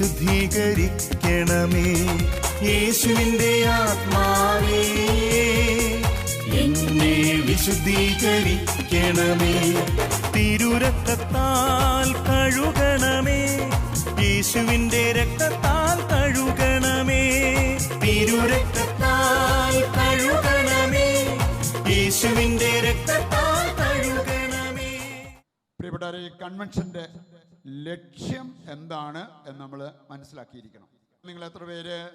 വിശുദ്ധീകരിക്കണമേ യേശുവിന്റെ ആത്മാവേ എന്നെ വിശുദ്ധീകരിക്കണമേ. തിരുരക്തത്താൽ കഴുകണമേ യേശുവിന്റെ രക്തത്താൽ കഴുകണമേ. തിരുരക്തത്താൽ കഴുകണമേ യേശുവിന്റെ രക്തത്താൽ കഴുകണമേ. പ്രിയപ്പെട്ടവരെ ഈ കൺവെൻഷന്റെ ലക്ഷ്യം എന്താണ് എന്ന് നമ്മൾ മനസ്സിലാക്കിയിരിക്കണം. നിങ്ങൾ എത്ര പേര്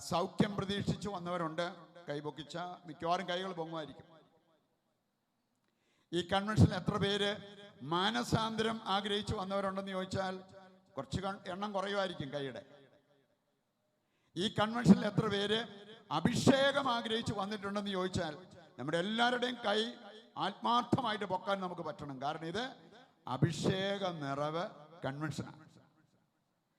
സൗഖ്യം പ്രതീക്ഷിച്ച് വന്നവരുണ്ട്? കൈപൊക്കിച്ച മിക്കവാറും കൈകൾ പൊങ്ങുമായിരിക്കും. ഈ കൺവെൻഷനിൽ എത്ര പേര് മാനസാന്തരം ആഗ്രഹിച്ചു വന്നവരുണ്ടെന്ന് ചോദിച്ചാൽ കുറച്ച് എണ്ണം കുറയുമായിരിക്കും കൈയുടെ. ഈ കൺവെൻഷനിൽ എത്ര പേര് അഭിഷേകം ആഗ്രഹിച്ചു വന്നിട്ടുണ്ടെന്ന് ചോദിച്ചാൽ നമ്മുടെ എല്ലാവരുടെയും കൈ ആത്മാർത്ഥമായിട്ട് പൊക്കാൻ നമുക്ക് പറ്റണം. കാരണം ഇത് അഭിഷേക നിറവ് കൺവെൻഷനാണ്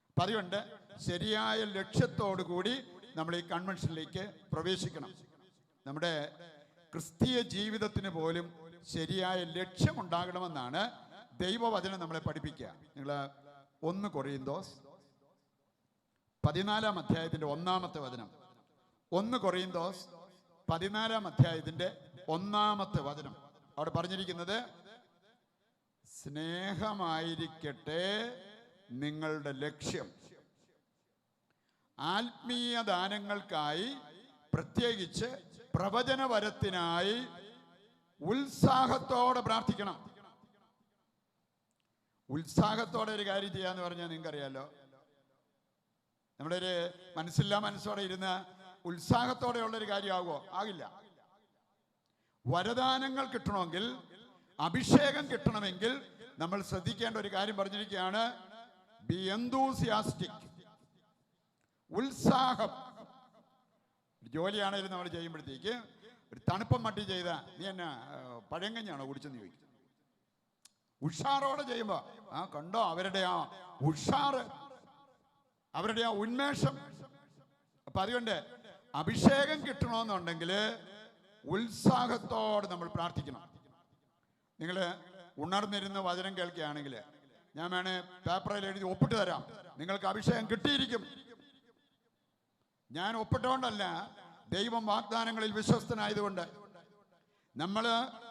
അപ്പം അതുകൊണ്ട് ശരിയായ ലക്ഷ്യത്തോടു കൂടി നമ്മൾ ഈ കൺവെൻഷനിലേക്ക് പ്രവേശിക്കണം. നമ്മുടെ ക്രിസ്തീയ ജീവിതത്തിന് പോലും ശരിയായ ലക്ഷ്യമുണ്ടാകണമെന്നാണ് ദൈവവചനം നമ്മളെ പഠിപ്പിക്കുക. നിങ്ങൾ ഒന്ന് കൊറിയന്തോസ് പതിനാലാം അധ്യായത്തിന്റെ ഒന്നാമത്തെ വചനം. ഒന്ന് കൊറിയന്തോസ് പതിനാലാം അധ്യായത്തിന്റെ ഒന്നാമത്തെ വചനം. അവിടെ പറഞ്ഞിരിക്കുന്നത് സ്നേഹമായിരിക്കട്ടെ നിങ്ങളുടെ ലക്ഷ്യം. ആത്മീയ ദാനങ്ങൾക്കായി പ്രത്യേകിച്ച് പ്രവചനവരത്തിനായി ഉത്സാഹത്തോടെ പ്രാർത്ഥിക്കണം. ഉത്സാഹത്തോടെ ഒരു കാര്യം ചെയ്യാന്ന് പറഞ്ഞാൽ നിങ്ങൾക്കറിയാലോ. നമ്മുടെ ഒരു മനസ്സില്ലാ മനസ്സോടെ ഇരുന്ന് ഉത്സാഹത്തോടെയുള്ള ഒരു കാര്യമാകുമോ? ആകില്ല. വരദാനങ്ങൾ കിട്ടണമെങ്കിൽ അഭിഷേകം കിട്ടണമെങ്കിൽ നമ്മൾ ശ്രദ്ധിക്കേണ്ട ഒരു കാര്യം പറഞ്ഞിരിക്കുകയാണ്. ബി എന്തൂസിയാസ്റ്റിക് ഉത്സാഹം. ജോലിയാണെങ്കിലും നമ്മൾ ചെയ്യുമ്പോഴത്തേക്ക് ഒരു തണുപ്പം മട്ടി ചെയ്ത നീ എന്നാ പഴങ്കഞ്ഞാണോ കുടിച്ചെന്ന് ചോദിക്കും. ഉഷാറോടെ ചെയ്യുമ്പോ ആ കണ്ടോ അവരുടെ ആ ഉഷാറ് അവരുടെ ആ ഉന്മേഷം. അപ്പൊ അതുകൊണ്ട് അഭിഷേകം കിട്ടണമെന്നുണ്ടെങ്കിൽ ഉത്സാഹത്തോടെ നമ്മൾ പ്രാർത്ഥിക്കണം. നിങ്ങൾ ഉണർന്നിരുന്ന് വചനം കേൾക്കുകയാണെങ്കിൽ ഞാൻ വേണേ പേപ്പറിൽ എഴുതി ഒപ്പിട്ട് തരാം. നിങ്ങൾക്ക് അഭിഷേകം കിട്ടിയിരിക്കും. ഞാൻ ഒപ്പിട്ടുകൊണ്ടല്ല ദൈവം വാഗ്ദാനങ്ങളിൽ വിശ്വസ്തനായതുകൊണ്ട്. നമ്മൾ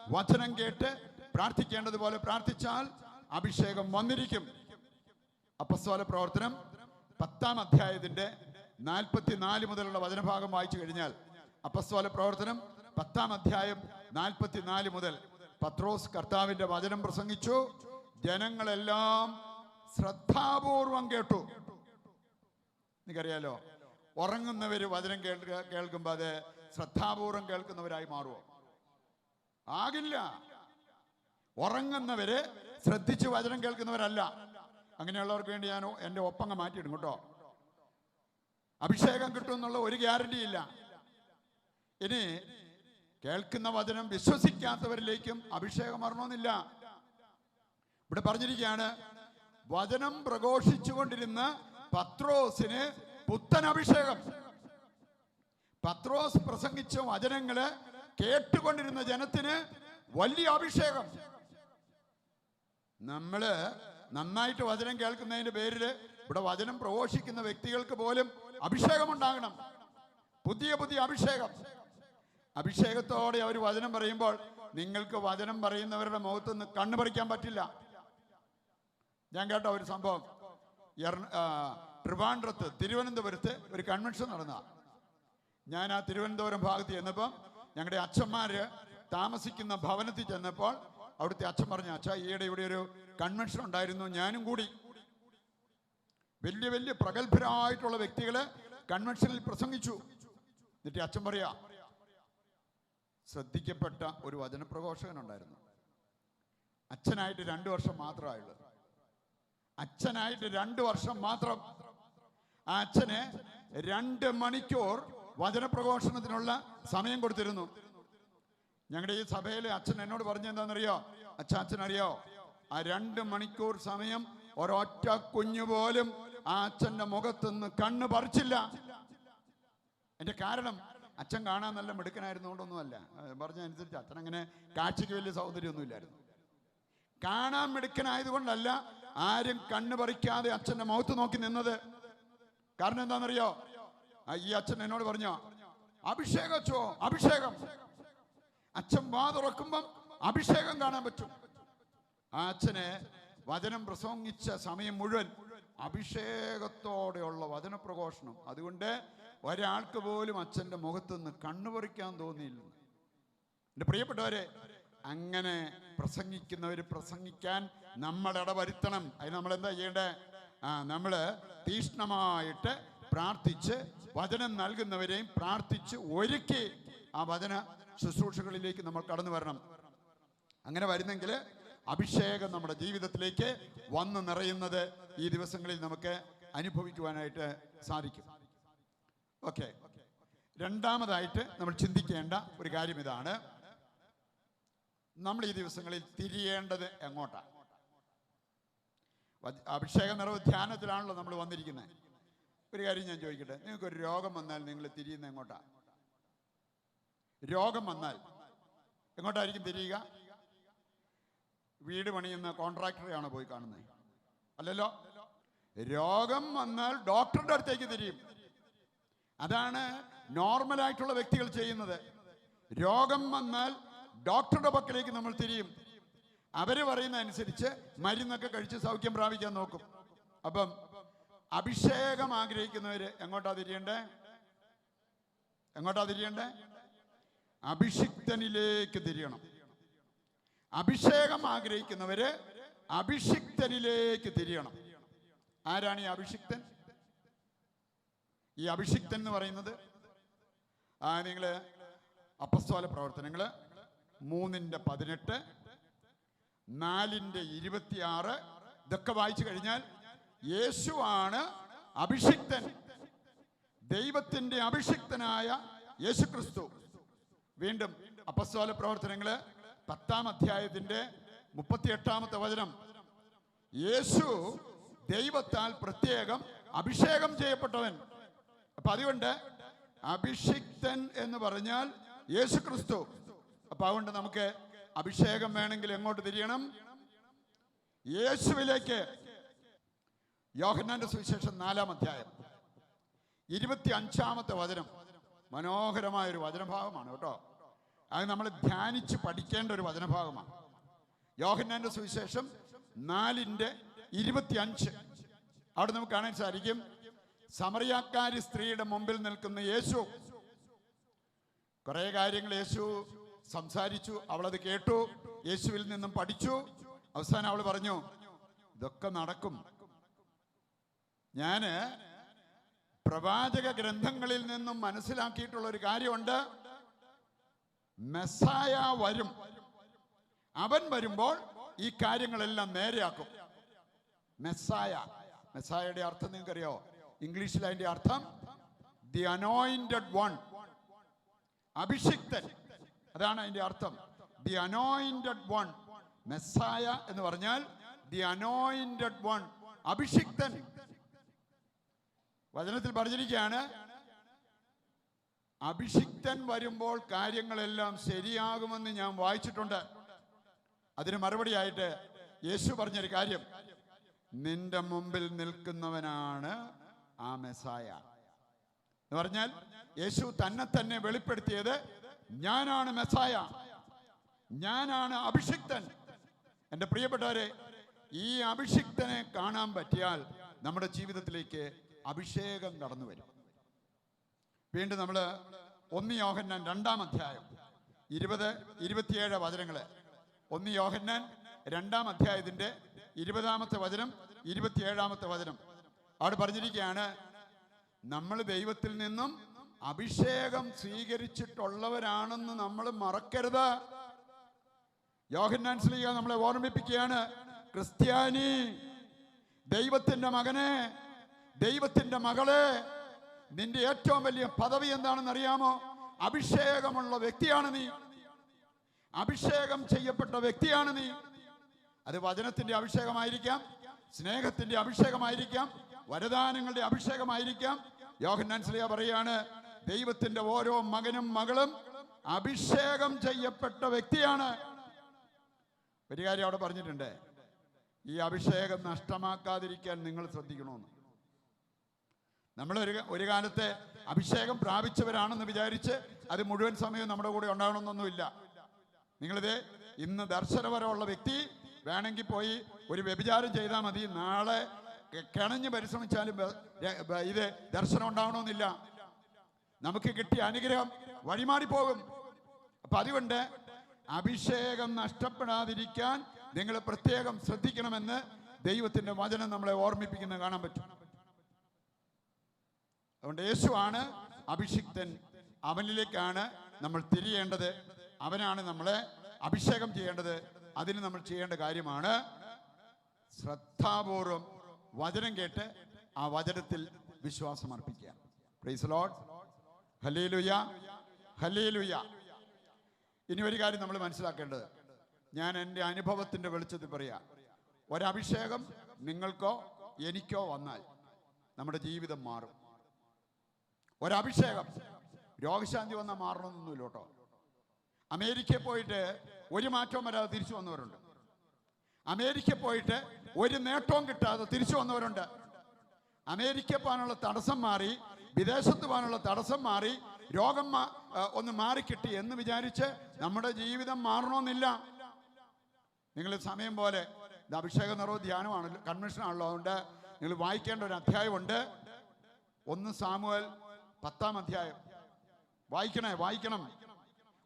വചനം കേട്ട് പ്രാർത്ഥിക്കേണ്ടതുപോലെ പ്രാർത്ഥിച്ചാൽ അഭിഷേകം വന്നിരിക്കും. അപ്പസ്തോല പ്രവർത്തനം പത്താം അധ്യായത്തിന്റെ നാൽപ്പത്തിനാല് മുതലുള്ള വചനഭാഗം വായിച്ചു കഴിഞ്ഞാൽ അപ്പസ്തോല പ്രവർത്തനം പത്താം അധ്യായം നാൽപ്പത്തിനാല് മുതൽ പത്രോസ് കർത്താവിന്റെ വചനം പ്രസംഗിച്ചു. ജനങ്ങളെല്ലാം ശ്രദ്ധാപൂർവം കേട്ടു. നിനക്കറിയാലോ ഉറങ്ങുന്നവര് വചനം കേൾക്കുക കേൾക്കുമ്പോൾ അത് ശ്രദ്ധാപൂർവം കേൾക്കുന്നവരായി മാറുമോ ആകില്ല. ഉറങ്ങുന്നവര് ശ്രദ്ധിച്ച് വചനം കേൾക്കുന്നവരല്ല. അങ്ങനെയുള്ളവർക്ക് വേണ്ടി ഞാൻ എന്റെ ഒപ്പങ്ങ മാറ്റിയിടും കേട്ടോ. അഭിഷേകം കിട്ടും എന്നുള്ള ഒരു ഗ്യാരണ്ടി ഇല്ല ഇനി കേൾക്കുന്ന വചനം വിശ്വസിക്കാത്തവരിലേക്കും അഭിഷേകം വരണമെന്നില്ല. ഇവിടെ പറഞ്ഞിരിക്കുകയാണ് വചനം പ്രഘോഷിച്ചുകൊണ്ടിരുന്ന പത്രോസിന് പുത്തൻ അഭിഷേകം പത്രോസ് പ്രസംഗിച്ച വചനങ്ങൾ കേട്ടുകൊണ്ടിരുന്ന ജനത്തിന് വലിയ അഭിഷേകം. നമ്മൾ നന്നായിട്ട് വചനം കേൾക്കുന്നതിന്റെ പേരിൽ ഇവിടെ വചനം പ്രഘോഷിക്കുന്ന വ്യക്തികൾക്ക് പോലും അഭിഷേകം ഉണ്ടാകണം പുതിയ പുതിയ അഭിഷേകം. അഭിഷേകത്തോടെ അവർ വചനം പറയുമ്പോൾ നിങ്ങൾക്ക് വചനം പറയുന്നവരുടെ മുഖത്ത് നിന്ന് കണ്ണു പറിക്കാൻ പറ്റില്ല. ഞാൻ കേട്ട ഒരു സംഭവം. ട്രിവാൻഡ്രത്ത് തിരുവനന്തപുരത്ത് ഒരു കൺവെൻഷൻ നടന്ന. ഞാൻ ആ തിരുവനന്തപുരം ഭാഗത്ത് ചെന്നപ്പം ഞങ്ങളുടെ അച്ഛന്മാര് താമസിക്കുന്ന ഭവനത്തിൽ ചെന്നപ്പോൾ അവിടുത്തെ അച്ഛൻ പറഞ്ഞു അച്ഛ ഈയിടെ ഇവിടെ ഒരു കൺവെൻഷൻ ഉണ്ടായിരുന്നു ഞാനും കൂടി. വലിയ വലിയ പ്രഗത്ഭരായിട്ടുള്ള വ്യക്തികളെ കൺവെൻഷനിൽ പ്രസംഗിച്ചു. എന്നിട്ട് അച്ഛൻ പറയാ ശ്രദ്ധിക്കപ്പെട്ട ഒരു വചനപ്രഘോഷകനുണ്ടായിരുന്നു. അച്ഛനായിട്ട് രണ്ട് വർഷം മാത്രമായുള്ളത് അച്ഛനായിട്ട് രണ്ട് വർഷം മാത്രം ആ അച്ഛന് രണ്ട് മണിക്കൂർ വചനപ്രഘോഷണത്തിനുള്ള സമയം കൊടുത്തിരുന്നു. ഞങ്ങളുടെ ഈ സഭയിൽ അച്ഛൻ എന്നോട് പറഞ്ഞെന്താണെന്നറിയോ അച്ഛൻ അച്ഛൻ അറിയോ ആ രണ്ട് മണിക്കൂർ സമയം ഒരൊറ്റ കുഞ്ഞു പോലും ആ അച്ഛന്റെ മുഖത്തുനിന്ന് കണ്ണ് പറിച്ചില്ല. എന്റെ കാരണം അച്ഛൻ കാണാൻ നല്ല മിടുക്കനായിരുന്നുകൊണ്ടൊന്നുമല്ല പറഞ്ഞതനുസരിച്ച് അച്ഛൻ അങ്ങനെ കാഴ്ചയ്ക്ക് വലിയ സൗന്ദര്യമൊന്നും ഇല്ലായിരുന്നു കാണാൻ മിടുക്കനായതുകൊണ്ടല്ല ആരും കണ്ണു പറിക്കാതെ അച്ഛന്റെ മുഖത്ത് നോക്കി നിന്നത്. കാരണം എന്താണെന്നറിയോ? ഈ അച്ഛൻ എന്നോട് പറഞ്ഞോ അഭിഷേകം അച്ഛോ അഭിഷേകം. അച്ഛൻ വാ തുറക്കുമ്പം അഭിഷേകം കാണാൻ പറ്റും. ആ അച്ഛനെ വചനം പ്രസംഗിച്ച സമയം മുഴുവൻ അഭിഷേകത്തോടെയുള്ള വചനപ്രഘോഷണം. അതുകൊണ്ട് ഒരാൾക്ക് പോലും അച്ഛന്റെ മുഖത്തുനിന്ന് കണ്ണുപറിക്കാൻ തോന്നിയില്ല. എന്റെ പ്രിയപ്പെട്ടവരെ അങ്ങനെ പ്രസംഗിക്കുന്നവർ പ്രസംഗിക്കാൻ നമ്മൾ ഇടവരുത്തണം. അത് നമ്മൾ എന്താ ചെയ്യേണ്ടേ? ആ നമ്മൾ തീഷ്ണമായിട്ട് പ്രാർത്ഥിച്ച് വചനം നൽകുന്നവരെയും പ്രാർത്ഥിച്ച് ഒരുക്കി ആ വചന ശുശ്രൂഷകളിലേക്ക് നമ്മൾ കടന്നു വരണം. അങ്ങനെ വരുന്നെങ്കിൽ അഭിഷേകം നമ്മുടെ ജീവിതത്തിലേക്ക് വന്നു നിറയുന്നത് ഈ ദിവസങ്ങളിൽ നമുക്ക് അനുഭവിക്കുവാനായിട്ട് സാധിക്കും. ഓക്കെ. രണ്ടാമതായിട്ട് നമ്മൾ ചിന്തിക്കേണ്ട ഒരു കാര്യം ഇതാണ്. നമ്മൾ ഈ ദിവസങ്ങളിൽ തിരിയേണ്ടത് എങ്ങോട്ടാണ് അഭിഷേക നിറവ് ധ്യാനത്തിലാണല്ലോ നമ്മൾ വന്നിരിക്കുന്നത് ഒരു കാര്യം ഞാൻ ചോദിക്കട്ടെ? നിങ്ങൾക്ക് ഒരു രോഗം വന്നാൽ നിങ്ങൾ തിരിയുന്ന എങ്ങോട്ടാ? രോഗം വന്നാൽ എങ്ങോട്ടായിരിക്കും തിരിയുക? വീട് പണിയുന്ന കോൺട്രാക്ടറെയാണോ പോയി കാണുന്നത് അല്ലല്ലോ? രോഗം വന്നാൽ ഡോക്ടറുടെ അടുത്തേക്ക് തിരിയും. അതാണ് നോർമലായിട്ടുള്ള വ്യക്തികൾ ചെയ്യുന്നത്. രോഗം വന്നാൽ ഡോക്ടറുടെ പക്കലേക്ക് നമ്മൾ തിരിയും. അവർ പറയുന്ന അനുസരിച്ച് മരുന്നൊക്കെ കഴിച്ച് സൗഖ്യം പ്രാപിക്കാൻ നോക്കും. അപ്പം അഭിഷേകം ആഗ്രഹിക്കുന്നവര് എങ്ങോട്ടാ തിരിയണ്ടേ? എങ്ങോട്ടാ തിരിയണ്ടേ? അഭിഷിക്തനിലേക്ക് തിരിയണം. അഭിഷേകം ആഗ്രഹിക്കുന്നവര് അഭിഷിക്തനിലേക്ക് തിരിയണം. ആരാണ് ഈ അഭിഷിക്തൻ? ഈ അഭിഷിക്തൻ എന്ന് പറയുന്നത് ആ നിങ്ങൾ അപ്പസ്തോല പ്രവർത്തനങ്ങൾ മൂന്നിന്റെ പതിനെട്ട് നാലിന്റെ ഇരുപത്തിയാറ് ഇതൊക്കെ വായിച്ചു കഴിഞ്ഞാൽ യേശുവാണ് അഭിഷിക്തൻ. ദൈവത്തിന്റെ അഭിഷിക്തനായ യേശുക്രിസ്തു. വീണ്ടും അപ്പസ്തോല പ്രവർത്തനങ്ങൾ പത്താം അധ്യായത്തിന്റെ മുപ്പത്തി എട്ടാമത്തെ വചനം. യേശു ദൈവത്താൽ പ്രത്യേകം അഭിഷേകം ചെയ്യപ്പെട്ടവൻ. അപ്പൊ അതുകൊണ്ട് അഭിഷിക്തൻ എന്ന് പറഞ്ഞാൽ യേശു ക്രിസ്തു അപ്പൊ അതുകൊണ്ട് നമുക്ക് അഭിഷേകം വേണമെങ്കിൽ എങ്ങോട്ട് തിരിയണം? യേശുവിലേക്ക്. യോഹന്നാന്റെ സുവിശേഷം നാലാം അധ്യായം. ഇരുപത്തി അഞ്ചാമത്തെ വചനം. മനോഹരമായ ഒരു വചനഭാഗമാണ് കേട്ടോ. അത് നമ്മൾ ധ്യാനിച്ച് പഠിക്കേണ്ട ഒരു വചനഭാഗമാണ് യോഹന്നാന്റെ സുവിശേഷം നാലിന്റെ ഇരുപത്തി അഞ്ച് അവിടെ നമുക്ക് കാണാൻ സാധിക്കും. സമറിയാക്കാരി സ്ത്രീയുടെ മുമ്പിൽ നിൽക്കുന്ന യേശു. കുറേ കാര്യങ്ങൾ യേശു സംസാരിച്ചു അവളത് കേട്ടു യേശുവിൽ നിന്നും പഠിച്ചു. അവസാനം അവൾ പറഞ്ഞു ഇതൊക്കെ നടക്കും. ഞാൻ പ്രവാചക ഗ്രന്ഥങ്ങളിൽ നിന്നും മനസ്സിലാക്കിയിട്ടുള്ള ഒരു കാര്യമുണ്ട്. മെസ്സായ വരും. അവൻ വരുമ്പോൾ ഈ കാര്യങ്ങളെല്ലാം നേരെയാക്കും. മെസ്സായ. മെസ്സായയുടെ അർത്ഥം നിങ്ങൾക്കറിയോ ഇംഗ്ലീഷിൽ അതിന്റെ അർത്ഥം ദി അനോയിന്റഡ് വൺ അഭിഷിക്തൻ. അതാണ് അതിന്റെ അർത്ഥം. ദി അനോയിന്റഡ് വൺ മെസ്സായ എന്ന് പറഞ്ഞാൽ ദി അനോയിന്റഡ് വൺ അഭിഷിക്തൻ. വചനത്തിൽ പറഞ്ഞിരിക്കുകയാണ് അഭിഷിക്തൻ വരുമ്പോൾ കാര്യങ്ങളെല്ലാം ശരിയാകുമെന്ന് ഞാൻ വായിച്ചിട്ടുണ്ട്. അതിന് മറുപടിയായിട്ട് യേശു പറഞ്ഞൊരു കാര്യം നിന്റെ മുമ്പിൽ നിൽക്കുന്നവനാണ് ആ മെസ്സായ. എന്ന് പറഞ്ഞാൽ യേശു തന്നെ തന്നെ വെളിപ്പെടുത്തിയത് ഞാനാണ് മെസ്സായ. ഞാനാണ് അഭിഷിക്തൻ. എന്റെ പ്രിയപ്പെട്ടവരെ ഈ അഭിഷിക്തനെ കാണാൻ പറ്റിയാൽ നമ്മുടെ ജീവിതത്തിലേക്ക് അഭിഷേകം നടന്നു വരും. വീണ്ടും നമ്മൾ ഒന്ന് യോഹന്നാൻ രണ്ടാം അധ്യായം ഇരുപത് ഇരുപത്തിയേഴ് വചനങ്ങൾ. ഒന്ന് യോഹന്നാൻ രണ്ടാം അധ്യായത്തിന്റെ ഇരുപതാമത്തെ വചനം ഇരുപത്തിയേഴാമത്തെ വചനം. അവിടെ പറഞ്ഞിരിക്കുകയാണ് നമ്മൾ ദൈവത്തിൽ നിന്നും അഭിഷേകം സ്വീകരിച്ചിട്ടുള്ളവരാണെന്ന് നമ്മൾ മറക്കരുത്. യോഹന്നാൻ ശ്രീക നമ്മളെ ഓർമ്മിപ്പിക്കുകയാണ് ക്രിസ്ത്യാനി ദൈവത്തിന്റെ മകനെ ദൈവത്തിന്റെ മകളെ നിന്റെ ഏറ്റവും വലിയ പദവി എന്താണെന്ന് അറിയാമോ? അഭിഷേകമുള്ള വ്യക്തിയാണ് നീ. അഭിഷേകം ചെയ്യപ്പെട്ട വ്യക്തിയാണ് നീ. അത് വചനത്തിന്റെ അഭിഷേകമായിരിക്കാം സ്നേഹത്തിന്റെ അഭിഷേകമായിരിക്കാം വരദാനങ്ങളുടെ അഭിഷേകമായിരിക്കാം. യോഹന്നാൻ സ്ലിയ പറയാണ് ദൈവത്തിന്റെ ഓരോ മകനും മകളും അഭിഷേകം ചെയ്യപ്പെട്ട വ്യക്തിയാണ്. ഒരു കാര്യം അവിടെ പറഞ്ഞിട്ടുണ്ട്. ഈ അഭിഷേകം നഷ്ടമാക്കാതിരിക്കാൻ നിങ്ങൾ ശ്രദ്ധിക്കണമെന്ന് നമ്മൾ ഒരു ഒരു കാലത്തെ അഭിഷേകം പ്രാപിച്ചവരാണെന്ന് വിചാരിച്ച് അത് മുഴുവൻ സമയവും നമ്മുടെ കൂടെ ഉണ്ടാകണമെന്നൊന്നുമില്ല നിങ്ങളിത് ഇന്ന് ദർശനപരമുള്ള വ്യക്തി വേണമെങ്കിൽ പോയി ഒരു വ്യഭിചാരം ചെയ്താൽ മതി. നാളെ കിണഞ്ഞ് പരിശ്രമിച്ചാലും ഇത് ദർശനം ഉണ്ടാവണമെന്നില്ല. നമുക്ക് കിട്ടിയ അനുഗ്രഹം വഴിമാറിപ്പോകും അപ്പൊ അതുകൊണ്ട് അഭിഷേകം നഷ്ടപ്പെടാതിരിക്കാൻ നിങ്ങൾ പ്രത്യേകം ശ്രദ്ധിക്കണമെന്ന് ദൈവത്തിന്റെ വചനം നമ്മളെ ഓർമ്മിപ്പിക്കുന്നത് കാണാൻ പറ്റും. അതുകൊണ്ട് യേശുവാണ് അഭിഷിക്തൻ. അവനിലേക്കാണ് നമ്മൾ തിരിയേണ്ടത്. അവനാണ് നമ്മളെ അഭിഷേകം ചെയ്യേണ്ടത്. അതിന് നമ്മൾ ചെയ്യേണ്ട കാര്യമാണ് ശ്രദ്ധാപൂർവം വചനം കേട്ട് ആ വചനത്തിൽ വിശ്വാസം അർപ്പിക്കുക. പ്രൈസ് ലോഡ് ഹലേലുയ ഹലേലുയ ഇനി ഒരു കാര്യം നമ്മൾ മനസ്സിലാക്കേണ്ടത്. ഞാൻ എന്റെ അനുഭവത്തിന്റെ വെളിച്ചത്തിൽ പറയാം. ഒരഭിഷേകം നിങ്ങൾക്കോ എനിക്കോ വന്നാൽ നമ്മുടെ ജീവിതം മാറും. ഒരഭിഷേകം. രോഗശാന്തി വന്നാൽ മാറണമെന്നൊന്നുമില്ല കേട്ടോ. അമേരിക്കയിൽ പോയിട്ട് ഒരു മാറ്റവും വരാതെ തിരിച്ചു വന്നവരുണ്ട്. അമേരിക്ക പോയിട്ട് ഒരു നേട്ടവും കിട്ടാതെ തിരിച്ചു വന്നവരുണ്ട്. അമേരിക്ക പോകാനുള്ള തടസ്സം മാറി വിദേശത്ത് പോകാനുള്ള തടസ്സം മാറി രോഗം ഒന്ന് മാറിക്കിട്ടി എന്ന് വിചാരിച്ച് നമ്മുടെ ജീവിതം മാറണമെന്നില്ല. നിങ്ങൾ സമയം പോലെ ഇത് അഭിഷേക നിറവ് ധ്യാനമാണല്ലോ കൺവെൻഷനാണല്ലോ അതുകൊണ്ട് നിങ്ങൾ വായിക്കേണ്ട ഒരു അധ്യായമുണ്ട്. ഒന്ന് സാമുവൽ പത്താം അധ്യായം. വായിക്കണേ വായിക്കണം.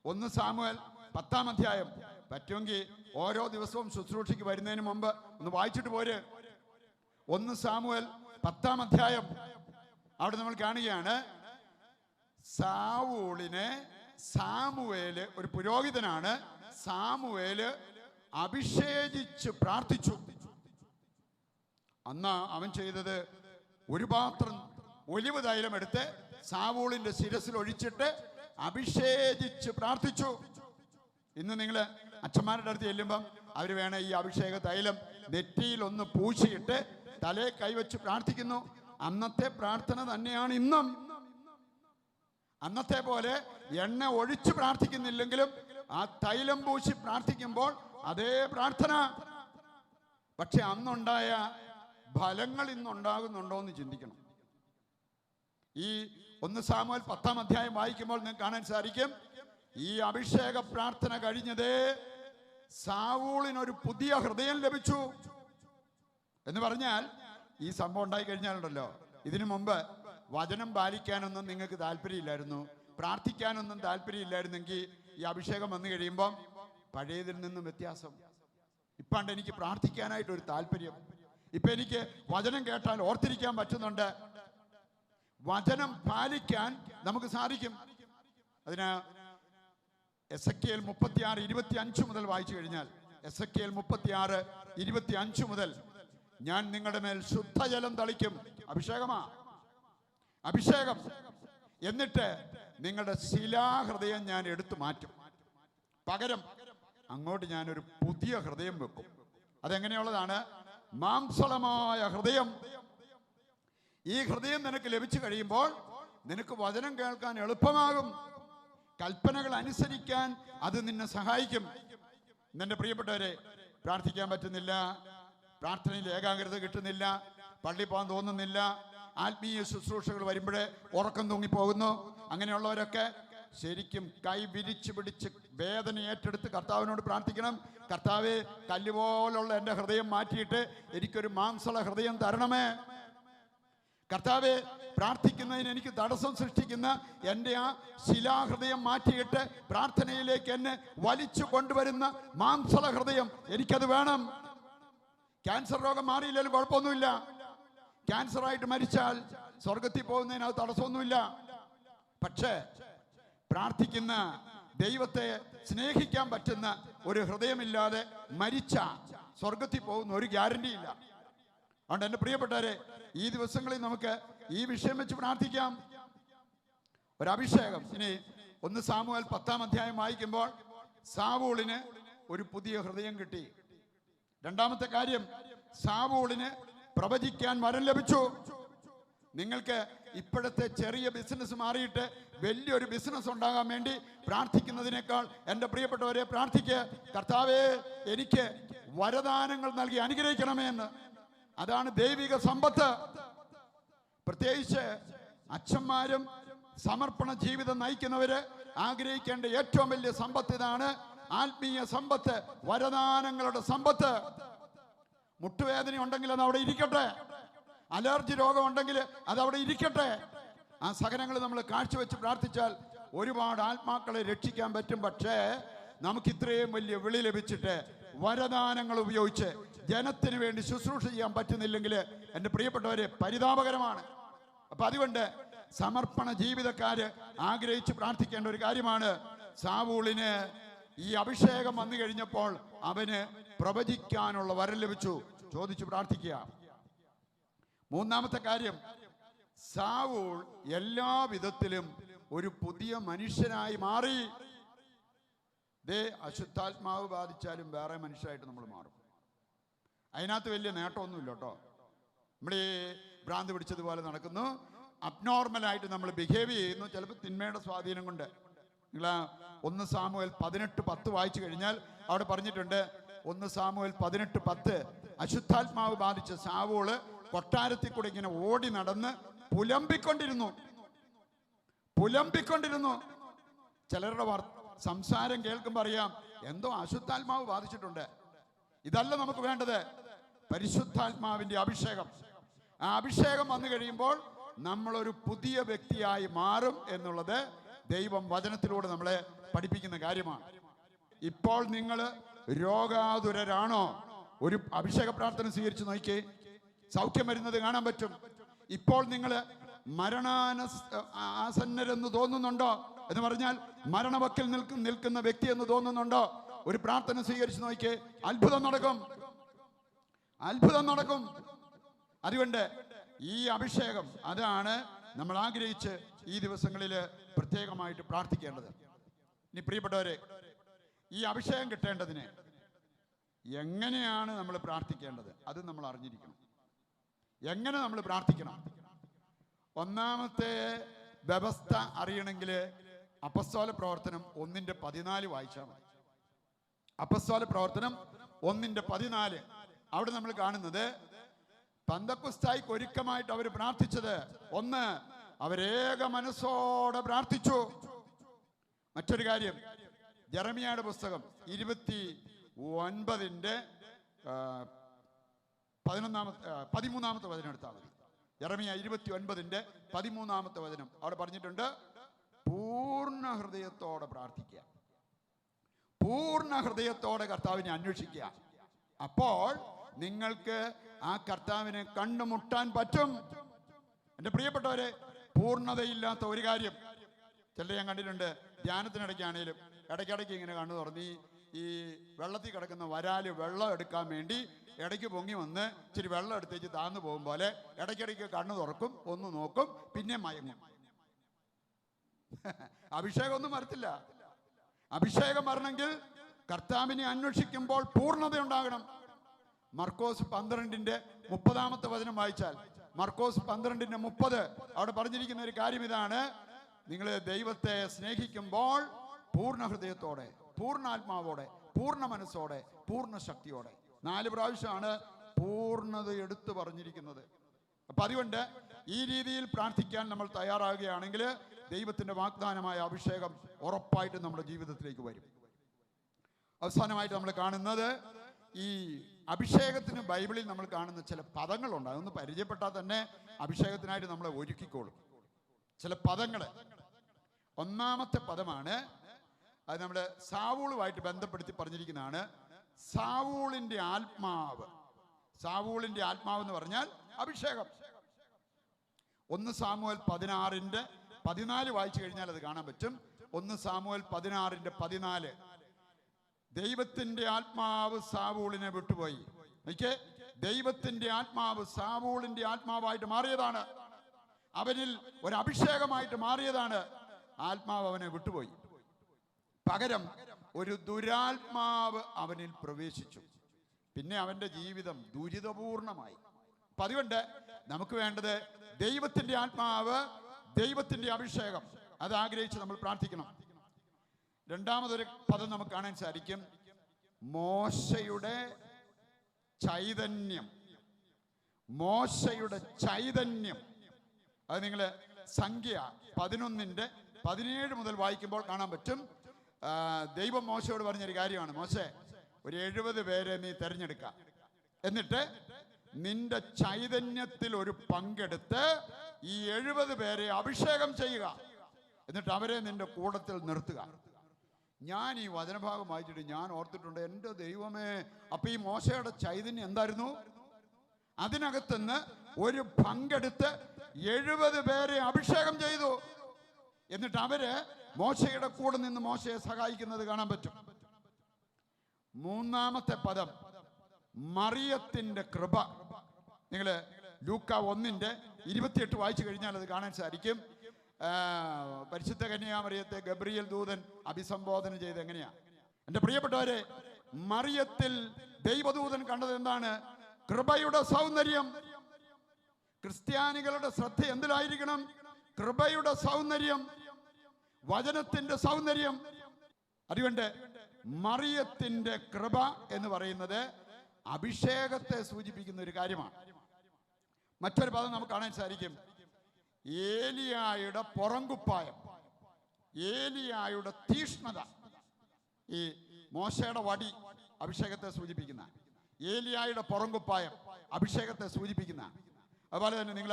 ഒന്ന് സാമുവൽ പത്താം അധ്യായം. പറ്റുമെങ്കിൽ ഓരോ ദിവസവും ശുശ്രൂഷയ്ക്ക് വരുന്നതിന് മുമ്പ് ഒന്ന് വായിച്ചിട്ട് പോര്. ഒന്ന് സാമുവൽ പത്താം അധ്യായം. അവിടെ നമ്മൾ കാണുകയാണ് സാവൂളിനെ സാമുവേൽ ഒരു പുരോഹിതനാണ് സാമുവേൽ അഭിഷേചിച്ച് പ്രാർത്ഥിച്ചു. അന്ന് അവൻ ചെയ്തത് ഒരു പാത്രം ഒലിവ് തൈലം എടുത്ത് സാവൂളിന്റെ ശിരസിൽ ഒഴിച്ചിട്ട് അഭിഷേചിച്ച് പ്രാർത്ഥിച്ചു. ഇന്ന് നിങ്ങൾ അച്ഛന്മാരുടെ അടുത്ത് ചെല്ലുമ്പം അവർ വേണ ഈ അഭിഷേക തൈലം നെറ്റിയിൽ ഒന്ന് പൂശിയിട്ട് തലേ കൈവച്ച് പ്രാർത്ഥിക്കുന്നു. അന്നത്തെ പ്രാർത്ഥന തന്നെയാണ് ഇന്നും. അന്നത്തെ പോലെ എണ്ണ ഒഴിച്ച് പ്രാർത്ഥിക്കുന്നില്ലെങ്കിലും ആ തൈലം പൂശി പ്രാർത്ഥിക്കുമ്പോൾ അതേ പ്രാർത്ഥന. പക്ഷെ അന്നുണ്ടായ ഫലങ്ങൾ ഇന്നുണ്ടാകുന്നുണ്ടോ എന്ന് ചിന്തിക്കണം. ഈ ഒന്ന് സാമുവൽ പത്താം അധ്യായം വായിക്കുമ്പോൾ നിങ്ങൾക്ക് കാണാൻ സാധിക്കും. ഈ അഭിഷേക പ്രാർത്ഥന കഴിഞ്ഞത് സാവൂളിനൊരു പുതിയ ഹൃദയം ലഭിച്ചു എന്ന് പറഞ്ഞാൽ ഈ സംഭവം ഉണ്ടായി കഴിഞ്ഞാലുണ്ടല്ലോ. ഇതിനു മുമ്പ് വചനം പാലിക്കാനൊന്നും നിങ്ങൾക്ക് താല്പര്യമില്ലായിരുന്നു. പ്രാർത്ഥിക്കാനൊന്നും താല്പര്യമില്ലായിരുന്നെങ്കിൽ ഈ അഭിഷേകം വന്നു കഴിയുമ്പം പഴയതിൽ നിന്നും വ്യത്യാസം. ഇപ്പാണ്ട് എനിക്ക് പ്രാർത്ഥിക്കാനായിട്ട് ഒരു താല്പര്യം. ഇപ്പൊ എനിക്ക് വചനം കേട്ടാൽ ഓർത്തിരിക്കാൻ പറ്റുന്നുണ്ട്. വചനം പാലിക്കാൻ നമുക്ക് സാധിക്കും. അതിന് എസ് എ കെ എൽ മുപ്പത്തിയാറ് ഇരുപത്തി അഞ്ച് മുതൽ വായിച്ചു കഴിഞ്ഞാൽ എസ് എ കെ എൽ മുപ്പത്തിയാറ് ഇരുപത്തി അഞ്ച് മുതൽ ഞാൻ നിങ്ങളുടെ മേൽ ശുദ്ധജലം തളിക്കും. അഭിഷേകമാ. അഭിഷേകം. എന്നിട്ട് നിങ്ങളുടെ ശിലാഹൃദയം ഞാൻ എടുത്തു മാറ്റും. പകരം അങ്ങോട്ട് ഞാനൊരു പുതിയ ഹൃദയം വെക്കും. അതെങ്ങനെയുള്ളതാണ്? മാംസളമായ ഹൃദയം. ഈ ഹൃദയം നിനക്ക് ലഭിച്ചു കഴിയുമ്പോൾ നിനക്ക് വചനം കേൾക്കാൻ എളുപ്പമാകും. കൽപ്പനകൾ അനുസരിക്കാൻ അത് നിന്നെ സഹായിക്കും. നിന്റെ പ്രിയപ്പെട്ടവരെ പ്രാർത്ഥിക്കാൻ പറ്റുന്നില്ല. പ്രാർത്ഥനയിൽ ഏകാഗ്രത കിട്ടുന്നില്ല. പള്ളി പോകാൻ തോന്നുന്നില്ല. ആത്മീയ ശുശ്രൂഷകൾ വരുമ്പോഴേ ഉറക്കം തൂങ്ങിപ്പോകുന്നു. അങ്ങനെയുള്ളവരൊക്കെ ശരിക്കും കൈ വിരിച്ചു പിടിച്ച് വേദന ഏറ്റെടുത്ത് കർത്താവിനോട് പ്രാർത്ഥിക്കണം. കർത്താവ് കല്ലുപോലുള്ള എന്റെ ഹൃദയം മാറ്റിയിട്ട് എനിക്കൊരു മാംസള ഹൃദയം തരണമേ. കർത്താവെ പ്രാർത്ഥിക്കുന്നതിന് എനിക്ക് തടസ്സം സൃഷ്ടിക്കുന്ന എന്റെ ആ ശിലാഹൃദയം മാറ്റിയിട്ട് പ്രാർത്ഥനയിലേക്ക് എന്നെ വലിച്ചു കൊണ്ടുവരുന്ന മാംസള ഹൃദയം എനിക്കത് വേണം. ക്യാൻസർ രോഗം മാറിയില്ലെങ്കിലും കുഴപ്പമൊന്നുമില്ല. ക്യാൻസറായിട്ട് മരിച്ചാൽ സ്വർഗത്തിൽ പോകുന്നതിന് അത് തടസ്സമൊന്നുമില്ല. പക്ഷേ പ്രാർത്ഥിക്കുന്ന ദൈവത്തെ സ്നേഹിക്കാൻ പറ്റുന്ന ഒരു ഹൃദയമില്ലാതെ മരിച്ച സ്വർഗത്തിൽ പോകുന്ന ഒരു ഗ്യാരണ്ടി ഇല്ല അതുകൊണ്ട് എന്റെ പ്രിയപ്പെട്ടവരെ ഈ ദിവസങ്ങളിൽ നമുക്ക് ഈ വിഷയം വെച്ച് പ്രാർത്ഥിക്കാം. ഒരഭിഷേകം ഇനി ഒന്ന് സാമുവൽ പത്താം അധ്യായം വായിക്കുമ്പോൾ സാവൂളിന് ഒരു പുതിയ ഹൃദയം കിട്ടി. രണ്ടാമത്തെ കാര്യം സാവൂളിന് പ്രവചിക്കാൻ വരം ലഭിച്ചു. നിങ്ങൾക്ക് ഇപ്പോഴത്തെ ചെറിയ ബിസിനസ് മാറിയിട്ട് വലിയൊരു ബിസിനസ് ഉണ്ടാകാൻ വേണ്ടി പ്രാർത്ഥിക്കുന്നതിനേക്കാൾ എന്റെ പ്രിയപ്പെട്ടവരെ പ്രാർത്ഥിക്കുക കർത്താവേ എനിക്ക് വരദാനങ്ങൾ നൽകി അനുഗ്രഹിക്കണമേ എന്ന് അതാണ് ദൈവിക സമ്പത്ത്. പ്രത്യേകിച്ച് അച്ഛന്മാരും സമർപ്പണ ജീവിതം നയിക്കുന്നവര് ആഗ്രഹിക്കേണ്ട ഏറ്റവും വലിയ സമ്പത്ത് ഇതാണ് ആത്മീയ സമ്പത്ത് വരദാനങ്ങളുടെ സമ്പത്ത്. മുട്ടുവേദന ഉണ്ടെങ്കിൽ അത് അവിടെ ഇരിക്കട്ടെ. അലർജി രോഗം ഉണ്ടെങ്കിൽ അത് അവിടെ ഇരിക്കട്ടെ. ആ സഹനങ്ങൾ നമ്മൾ കാഴ്ചവെച്ച് പ്രാർത്ഥിച്ചാൽ ഒരുപാട് ആത്മാക്കളെ രക്ഷിക്കാൻ പറ്റും. പക്ഷേ നമുക്ക് ഇത്രയും വലിയ വിളി ലഭിച്ചിട്ട് വരദാനങ്ങൾ ഉപയോഗിച്ച് ജനത്തിന് വേണ്ടി ശുശ്രൂഷ ചെയ്യാൻ പറ്റുന്നില്ലെങ്കിൽ എന്റെ പ്രിയപ്പെട്ടവരെ പരിതാപകരമാണ്. അപ്പൊ അതുകൊണ്ട് സമർപ്പണ ജീവിതക്കാര് ആഗ്രഹിച്ച് പ്രാർത്ഥിക്കേണ്ട ഒരു കാര്യമാണ്. സാവൂളിന് ഈ അഭിഷേകം വന്നു കഴിഞ്ഞപ്പോൾ അവന് പ്രവചിക്കാനുള്ള വരം ലഭിച്ചു. ചോദിച്ചു പ്രാർത്ഥിക്കുക. മൂന്നാമത്തെ കാര്യം സാവൂൾ എല്ലാ വിധത്തിലും ഒരു പുതിയ മനുഷ്യനായി മാറി. ദേ അശുദ്ധാത്മാവ് ബാധിച്ചാലും വേറെ മനുഷ്യരായിട്ട് നമ്മൾ മാറും. അതിനകത്ത് വലിയ നേട്ടമൊന്നുമില്ല കേട്ടോ. നമ്മൾ ഈ ഭ്രാന്ത് പിടിച്ചതുപോലെ നടക്കുന്നു. അബ്നോർമലായിട്ട് നമ്മൾ ബിഹേവ് ചെയ്യുന്നു. ചിലപ്പോൾ തിന്മയുടെ സ്വാധീനം കൊണ്ട്. നിങ്ങൾ ഒന്ന് സാമുവൽ പതിനെട്ട് പത്ത് വായിച്ചു കഴിഞ്ഞാൽ അവിടെ പറഞ്ഞിട്ടുണ്ട് ഒന്ന് സാമുവൽ പതിനെട്ട് പത്ത്. അശുദ്ധാത്മാവ് ബാധിച്ച സാവോൾ കൊട്ടാരത്തിൽ കൂടെ ഇങ്ങനെ ഓടി നടന്ന് പുലമ്പിക്കൊണ്ടിരുന്നു. പുലമ്പിക്കൊണ്ടിരുന്നു. ചിലരുടെ സംസാരം കേൾക്കുമ്പോൾ അറിയാം എന്തോ അശുദ്ധാത്മാവ് ബാധിച്ചിട്ടുണ്ട്. ഇതല്ല നമുക്ക് വേണ്ടത്. പരിശുദ്ധാത്മാവിന്റെ അഭിഷേകം. ആ അഭിഷേകം വന്നു കഴിയുമ്പോൾ നമ്മളൊരു പുതിയ വ്യക്തിയായി മാറും എന്നുള്ളത് ദൈവം വചനത്തിലൂടെ നമ്മളെ പഠിപ്പിക്കുന്ന കാര്യമാണ്. ഇപ്പോൾ നിങ്ങൾ രോഗാതുരരാണോ? ഒരു അഭിഷേക പ്രാർത്ഥന സ്വീകരിച്ചു നോക്കി സൗഖ്യം വരുന്നത് കാണാൻ പറ്റും. ഇപ്പോൾ നിങ്ങൾ മരണാനസ് ആസന്നരെന്ന് തോന്നുന്നുണ്ടോ? എന്ന് പറഞ്ഞാൽ മരണവക്കിൽ നിൽക്കും നിൽക്കുന്ന വ്യക്തി എന്ന് തോന്നുന്നുണ്ടോ? ഒരു പ്രാർത്ഥന സ്വീകരിച്ച് നോക്കിയേ. അത്ഭുതം നടക്കും. അത്ഭുതം നടക്കും. അതുകൊണ്ട് ഈ അഭിഷേകം അതാണ് നമ്മൾ ആഗ്രഹിച്ച് ഈ ദിവസങ്ങളിൽ പ്രത്യേകമായിട്ട് പ്രാർത്ഥിക്കേണ്ടത്. ഇനി പ്രിയപ്പെട്ടവരെ ഈ അഭിഷേകം കിട്ടേണ്ടതിന് എങ്ങനെയാണ് നമ്മൾ പ്രാർത്ഥിക്കേണ്ടത്? അത് നമ്മൾ അറിഞ്ഞിരിക്കണം. എങ്ങനെ നമ്മൾ പ്രാർത്ഥിക്കണം? ഒന്നാമത്തെ വ്യവസ്ഥ അറിയണമെങ്കിൽ അപസ്തോല പ്രവർത്തനം ഒന്നിന്റെ പതിനാല് വായിച്ചാൽ മതി. അപസ്തോല പ്രവർത്തനം ഒന്നിന്റെ പതിനാല്. അവിടെ നമ്മൾ കാണുന്നത് പന്തക്കുസ്തായിക്ക് ഒരുക്കമായിട്ട് അവർ പ്രാർത്ഥിച്ചത് ഒന്ന് അവരേക മനസ്സോടെ പ്രാർത്ഥിച്ചു. മറ്റൊരു കാര്യം ജെറമിയയുടെ പുസ്തകം ഇരുപത്തി ഒൻപതിന്റെ പതിനൊന്നാമത്തെ പതിമൂന്നാമത്തെ വചനം എടുത്താൽ മതി. ജെറമിയ ഇരുപത്തി ഒൻപതിന്റെ പതിമൂന്നാമത്തെ വചനം അവിടെ പറഞ്ഞിട്ടുണ്ട്. പൂർണ ഹൃദയത്തോടെ പ്രാർത്ഥിക്കുക. പൂർണ ഹൃദയത്തോടെ കർത്താവിനെ അന്വേഷിക്കുക. അപ്പോൾ നിങ്ങൾക്ക് ആ കർത്താവിനെ കണ്ടുമുട്ടാൻ പറ്റും. എന്റെ പ്രിയപ്പെട്ടവരെ പൂർണതയില്ലാത്ത ഒരു കാര്യം. ചിലർ ഞാൻ കണ്ടിട്ടുണ്ട് ധ്യാനത്തിനിടയ്ക്കാണേലും ഇടയ്ക്കിടയ്ക്ക് ഇങ്ങനെ കണ്ണു തുറന്ന് ഈ വെള്ളത്തിൽ കിടക്കുന്ന വരാൽ വെള്ളം എടുക്കാൻ വേണ്ടി ഇടയ്ക്ക് പൊങ്ങി വന്ന് ഇച്ചിരി വെള്ളം എടുത്തേച്ച് താന്നു പോകും പോലെ ഇടയ്ക്കിടയ്ക്ക് കണ്ണു തുറക്കും ഒന്ന് നോക്കും പിന്നെ മയങ്ങും. അഭിഷേകം ഒന്നും മറത്തില്ല അഭിഷേകം വരണമെങ്കിൽ കർത്താവിനെ അന്വേഷിക്കുമ്പോൾ പൂർണത ഉണ്ടാകണം. മർക്കോസ് പന്ത്രണ്ടിന്റെ മുപ്പതാമത്തെ വചനം വായിച്ചാൽ മർക്കോസ് പന്ത്രണ്ടിന്റെ മുപ്പത് അവിടെ പറഞ്ഞിരിക്കുന്ന ഒരു കാര്യം ഇതാണ്. നിങ്ങൾ ദൈവത്തെ സ്നേഹിക്കുമ്പോൾ പൂർണ ഹൃദയത്തോടെ പൂർണാത്മാവോടെ പൂർണ മനസ്സോടെ പൂർണ ശക്തിയോടെ. നാല് പ്രാവശ്യമാണ് പൂർണത എടുത്തു പറഞ്ഞിരിക്കുന്നത്. അപ്പൊ അതുകൊണ്ട് ഈ രീതിയിൽ പ്രാർത്ഥിക്കാൻ നമ്മൾ തയ്യാറാകുകയാണെങ്കിൽ ദൈവത്തിന്റെ വാഗ്ദാനമായ അഭിഷേകം ഉറപ്പായിട്ട് നമ്മുടെ ജീവിതത്തിലേക്ക് വരും. അവസാനമായിട്ട് നമ്മൾ കാണുന്നത് ഈ അഭിഷേകത്തിന് ബൈബിളിൽ നമ്മൾ കാണുന്ന ചില പദങ്ങളുണ്ട്. അതൊന്ന് പരിചയപ്പെട്ടാൽ തന്നെ അഭിഷേകത്തിനായിട്ട് നമ്മളെ ഒരുക്കിക്കോളും. ചില പദങ്ങൾ. ഒന്നാമത്തെ പദമാണ് അത് നമ്മുടെ സാവൂളുമായിട്ട് ബന്ധപ്പെടുത്തി പറഞ്ഞിരിക്കുന്നതാണ് സാവൂളിന്റെ ആത്മാവ്. സാവൂളിന്റെ ആത്മാവ് എന്ന് പറഞ്ഞാൽ അഭിഷേകം. ഒന്ന് സാമുവൽ പതിനാറിന്റെ പതിനാല് വായിച്ചു കഴിഞ്ഞാൽ അത് കാണാൻ പറ്റും. ഒന്ന് സാമുവൽ പതിനാറിന്റെ പതിനാല്. ദൈവത്തിന്റെ ആത്മാവ് സാവൂളിനെ വിട്ടുപോയി. നോക്കേ ദൈവത്തിന്റെ ആത്മാവ് സാവൂളിന്റെ ആത്മാവായിട്ട് മാറിയതാണ്. അവനിൽ ഒരു അഭിഷേകമായിട്ട് മാറിയതാണ്. ആത്മാവ് അവനെ വിട്ടുപോയി. പകരം ഒരു ദുരാത്മാവ് അവനിൽ പ്രവേശിച്ചു. പിന്നെ അവന്റെ ജീവിതം ദുരിതപൂർണമായി. അപ്പൊ അതുകൊണ്ട് നമുക്ക് വേണ്ടത് ദൈവത്തിന്റെ ആത്മാവ് ദൈവത്തിന്റെ അഭിഷേകം. അത് ആഗ്രഹിച്ച് നമ്മൾ പ്രാർത്ഥിക്കണം. രണ്ടാമതൊരു പദം നമുക്ക് കാണാൻ സാധിക്കും. മോശയുടെ ചൈതന്യം. മോശയുടെ ചൈതന്യം. അത് നിങ്ങൾ സംഖ്യ പതിനൊന്നിന്റെ പതിനേഴ് മുതൽ വായിക്കുമ്പോൾ കാണാൻ പറ്റും. ദൈവം മോശയോട് പറഞ്ഞൊരു കാര്യമാണ്. മോശെ ഒരു എഴുപത് പേരെ നീ തിരഞ്ഞെടുക്കുക എന്നിട്ട് നിന്റെ ചൈതന്യത്തിൽ ഒരു പങ്കെടുത്ത് ഈ എഴുപത് പേരെ അഭിഷേകം ചെയ്യുക. എന്നിട്ട് അവരെ നിന്റെ കൂടത്തിൽ നിർത്തുക. ഞാൻ ഈ വചനഭാഗം വായിച്ചിട്ട് ഞാൻ ഓർത്തിട്ടുണ്ട് എന്റെ ദൈവമേ അപ്പൊ ഈ മോശയുടെ ചൈതന്യം എന്തായിരുന്നു? അതിനകത്തുനിന്ന് ഒരു പങ്കെടുത്ത് എഴുപത് പേരെ അഭിഷേകം ചെയ്തു. എന്നിട്ട് അവർ മോശയുടെ കൂടെ നിന്ന് മോശയെ സഹായിക്കുന്നത് കാണാൻ പറ്റും. മൂന്നാമത്തെ പദം മറിയത്തിന്റെ കൃപ. നിങ്ങൾ ലൂക്ക ഒന്നിന്റെ ഇരുപത്തിയെട്ട് വായിച്ചു കഴിഞ്ഞാൽ അത് കാണാൻ സാധിക്കും. പരിശുദ്ധ കന്യാമറിയത്തെ ഗബ്രിയൽ ദൂതൻ അഭിസംബോധന ചെയ്ത് എങ്ങനെയാണ് എന്റെ പ്രിയപ്പെട്ടവരെ മറിയത്തിൽ ദൈവദൂതൻ കണ്ടത് എന്താണ്? കൃപയുടെ സൗന്ദര്യം. ക്രിസ്ത്യാനികളുടെ ശ്രദ്ധ എന്തിലായിരിക്കണം? കൃപയുടെ സൗന്ദര്യം. വചനത്തിന്റെ സൗന്ദര്യം. അതുകൊണ്ട് മറിയത്തിന്റെ കൃപ എന്ന് പറയുന്നത് അഭിഷേകത്തെ സൂചിപ്പിക്കുന്ന ഒരു കാര്യമാണ്. മറ്റൊരു പദം നമുക്ക് കാണാൻ സാധിക്കും. ഏലിയായുടെ പുറങ്കുപ്പായം ഏലിയായുടെ തീഷ്ണത. ഈ മോശയുടെ വടി അഭിഷേകത്തെ സൂചിപ്പിക്കുന്ന. ഏലിയായുടെ പുറങ്കുപ്പായം അഭിഷേകത്തെ സൂചിപ്പിക്കുന്ന. അതുപോലെ തന്നെ നിങ്ങൾ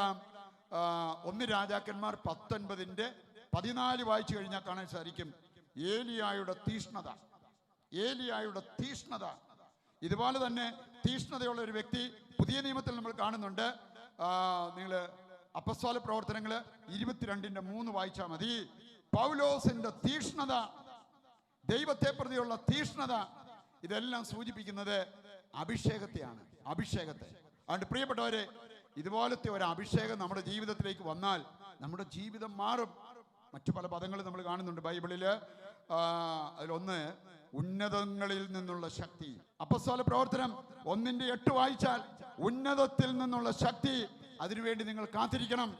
ഒന്ന് രാജാക്കന്മാർ പത്തൊൻപതിന്റെ പതിനാല് വായിച്ചു കഴിഞ്ഞാൽ കാണാൻ സാധിക്കും. ഏലിയായുടെ തീഷ്ണത. ഏലിയായുടെ തീഷ്ണത. ഇതുപോലെ തന്നെ തീഷ്ണതയുള്ള ഒരു വ്യക്തി പുതിയ നിയമത്തിൽ നമ്മൾ കാണുന്നുണ്ട്. നിങ്ങൾ അപ്പസ്വാല പ്രവർത്തനങ്ങൾ ഇരുപത്തിരണ്ടിന്റെ മൂന്ന് വായിച്ചാൽ മതി. പൗലോസിന്റെ തീഷ്ണത ദൈവത്തെ പ്രതിയുള്ള തീഷ്ണത ഇതെല്ലാം സൂചിപ്പിക്കുന്നത് അഭിഷേകത്തെയാണ്. അഭിഷേകത്തെ. അതുകൊണ്ട് പ്രിയപ്പെട്ടവരെ ഇതുപോലത്തെ ഒരു അഭിഷേകം നമ്മുടെ ജീവിതത്തിലേക്ക് വന്നാൽ നമ്മുടെ ജീവിതം മാറും. മറ്റു പല പദങ്ങളും നമ്മൾ കാണുന്നുണ്ട് ബൈബിളിൽ അതിലൊന്ന് ഉന്നതങ്ങളിൽ നിന്നുള്ള ശക്തി. അപ്പസ്തോല പ്രവർത്തനം ഒന്നിന്റെ എട്ട് വായിച്ചാൽ ഉന്നതത്തിൽ നിന്നുള്ള ശക്തി അതിനുവേണ്ടി നിങ്ങൾ കാത്തിരിക്കണം.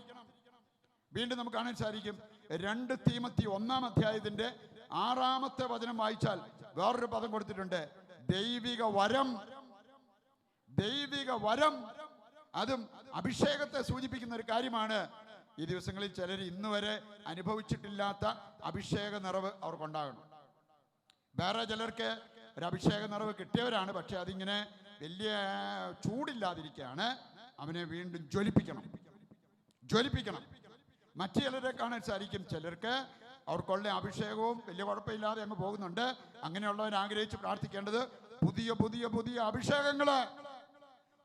വീണ്ടും നമുക്ക് കാണാൻ സാധിക്കും. രണ്ട് തീമത്തി ഒന്നാം അധ്യായത്തിന്റെ ആറാമത്തെ വചനം വായിച്ചാൽ വേറൊരു പദം കൊടുത്തിട്ടുണ്ട്. ദൈവിക വരം. ദൈവിക വരം. അതും അഭിഷേകത്തെ സൂചിപ്പിക്കുന്ന ഒരു കാര്യമാണ്. ഈ ദിവസങ്ങളിൽ ചിലർ ഇന്ന് വരെ അനുഭവിച്ചിട്ടില്ലാത്ത അഭിഷേക നിറവ് അവർക്കുണ്ടാകണം. വേറെ ചിലർക്ക് ഒരു അഭിഷേക നിറവ് കിട്ടിയവരാണ്. പക്ഷെ അതിങ്ങനെ വലിയ ചൂടില്ലാതിരിക്കുകയാണ് അവനെ വീണ്ടും ജ്വലിപ്പിക്കണം. ജ്വലിപ്പിക്കണം. മറ്റു ചിലരെ കാണാൻ സാധിക്കും. ചിലർക്ക് അവർക്കുള്ള അഭിഷേകവും വലിയ കുഴപ്പമില്ലാതെ അങ്ങ് പോകുന്നുണ്ട്. അങ്ങനെയുള്ളവർ ആഗ്രഹിച്ച് പ്രാർത്ഥിക്കേണ്ടത് പുതിയ പുതിയ പുതിയ അഭിഷേകങ്ങൾ.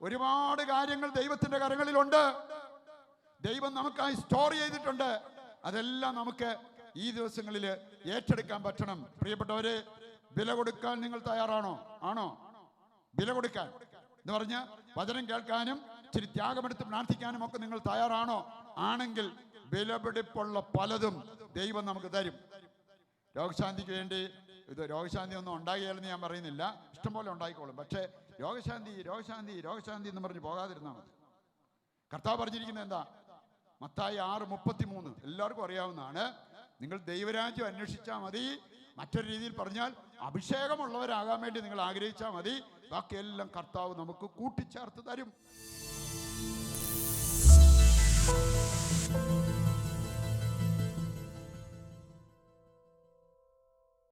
ഒരുപാട് കാര്യങ്ങൾ ദൈവത്തിന്റെ കരങ്ങളിലുണ്ട്. ദൈവം നമുക്കായി സ്റ്റോർ ചെയ്തിട്ടുണ്ട്. അതെല്ലാം നമുക്ക് ഈ ദിവസങ്ങളിൽ ഏറ്റെടുക്കാൻ പറ്റണം. പ്രിയപ്പെട്ടവരെ വില കൊടുക്കാൻ നിങ്ങൾ തയ്യാറാണോ? ആണോ? വില കൊടുക്കാൻ എന്ന് പറഞ്ഞ് വചനം കേൾക്കാനും ഇച്ചിരി ത്യാഗമെടുത്ത് പ്രാർത്ഥിക്കാനും ഒക്കെ നിങ്ങൾ തയ്യാറാണോ? ആണെങ്കിൽ വിലപിടിപ്പുള്ള പലതും ദൈവം നമുക്ക് തരും. രോഗശാന്തിക്ക് വേണ്ടി ഇത് രോഗശാന്തി ഒന്നും ഉണ്ടാകില്ലെന്ന് ഞാൻ പറയുന്നില്ല. ഇഷ്ടംപോലെ ഉണ്ടായിക്കോളും. പക്ഷേ രോഗശാന്തി രോഗശാന്തി രോഗശാന്തി എന്ന് പറഞ്ഞ് പോകാതിരുന്നാൽ മതി. കർത്താവ് പറഞ്ഞിരിക്കുന്നത് എന്താ? മത്തായി ആറ് മുപ്പത്തി മൂന്ന് എല്ലാവർക്കും അറിയാവുന്നതാണ്. നിങ്ങൾ ദൈവരാജ്യം അന്വേഷിച്ചാൽ മതി. മറ്റൊരു രീതിയിൽ പറഞ്ഞാൽ അഭിഷേകമുള്ളവരാകാൻ വേണ്ടി നിങ്ങൾ ആഗ്രഹിച്ചാൽ മതി. ബാക്കിയെല്ലാം കർത്താവ് നമുക്ക് കൂട്ടിച്ചേർത്ത് തരും.